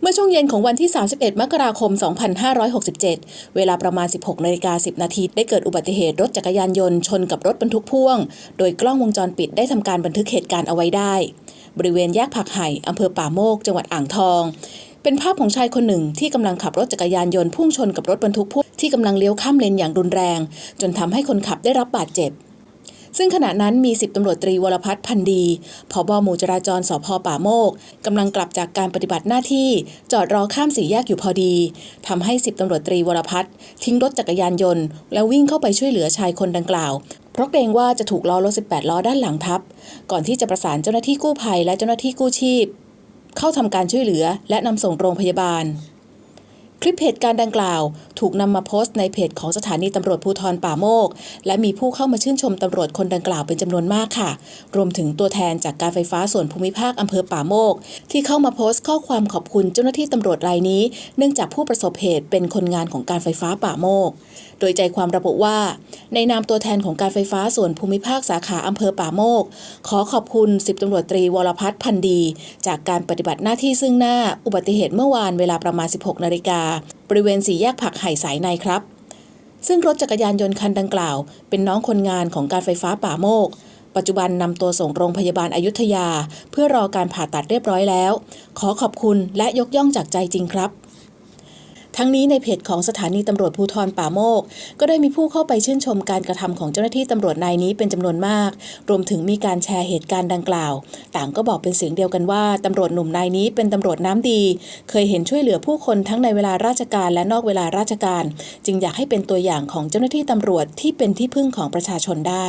เมื่อช่วงเย็นของวันที่ 31 มกราคม 2567 เวลาประมาณ 16นาฬิกา10 นาที ได้เกิดอุบัติเหตุรถจักรยานยนต์ชนกับรถบรรทุกพ่วง โดยกล้องวงจรปิดได้ทำการบันทึกเหตุการณ์เอาไว้ได้ บริเวณแยกผักไห่อำเภอป่าโมก จังหวัดอ่างทอง เป็นภาพของชายคนหนึ่งที่กำลังขับรถจักรยานยนต์พุ่งชนกับรถบรรทุกพ่วงที่กำลังเลี้ยวข้ามเลนอย่างรุนแรง จนทำให้คนขับได้รับบาดเจ็บ ซึ่งขณะนั้นมี 10ตำรวจตรีวรพัฒน์พันธ์ดีผบหมู่จราจรสพป่าโมกกำลังกลับจากการปฏิบัติหน้าที่ จอดรอข้ามสี่แยกอยู่พอดีทำให้ 10ตำรวจตรีวรพัฒน์ทิ้งรถจักรยานยนต์ แล้ววิ่งเข้าไปช่วยเหลือชายคนดังกล่าวเพราะเกรงว่าจะถูกล้อรถ 18 ล้อด้านหลังทับ ก่อนที่จะประสานเจ้าหน้าที่กู้ภัยและเจ้าหน้าที่กู้ชีพ เข้าทำการช่วยเหลือและนำส่งโรงพยาบาล คลิปเหตุการณ์ดังกล่าว ถูกนำมาโพสต์ในเพจของสถานีตำรวจภูธรป่าโมก และมีผู้เข้ามาชื่นชมตำรวจคนดังกล่าวเป็นจำนวนมากค่ะ รวมถึงตัวแทนจากการไฟฟ้าส่วนภูมิภาคอำเภอป่าโมก ที่เข้ามาโพสต์ข้อความขอบคุณเจ้าหน้าที่ตำรวจรายนี้ เนื่องจากผู้ประสบเหตุเป็นคนงานของการไฟฟ้าป่าโมก โดยใจความระบุว่า ในนามตัวแทนของการไฟฟ้าส่วนภูมิภาคสาขาอำเภอป่าโมก ขอขอบคุณสิบตำรวจตรีวรพัฒน์พันดี จากการปฏิบัติหน้าที่ซึ่งหน้าอุบัติเหตุเมื่อวานเวลาประมาณ 16นาฬิกาบริเวณสี่แยกผักไห่สายในครับ ซึ่งรถจักรยานยนต์คันดังกล่าว เป็นน้องคนงานของการไฟฟ้าป่าโมก ปัจจุบันนำตัวส่งโรงพยาบาลอายุทยา เพื่อรอการผ่าตัดเรียบร้อยแล้ว ขอขอบคุณและยกย่องจากใจจริงครับ ทั้งนี้ในเพจของสถานีตำรวจภูธรป่าโมก ก็ได้มีผู้เข้าไปชื่นชมการกระทำของเจ้าหน้าที่ตำรวจนายนี้เป็นจำนวนมาก รวมถึงมีการแชร์เหตุการณ์ดังกล่าว ต่างก็บอกเป็นเสียงเดียวกันว่าตำรวจหนุ่มนายนี้เป็นตำรวจน้ำดี เคยเห็นช่วยเหลือผู้คนทั้งในเวลาราชการและนอกเวลาราชการ จึงอยากให้เป็นตัวอย่างของเจ้าหน้าที่ตำรวจที่เป็นที่พึ่งของประชาชนได้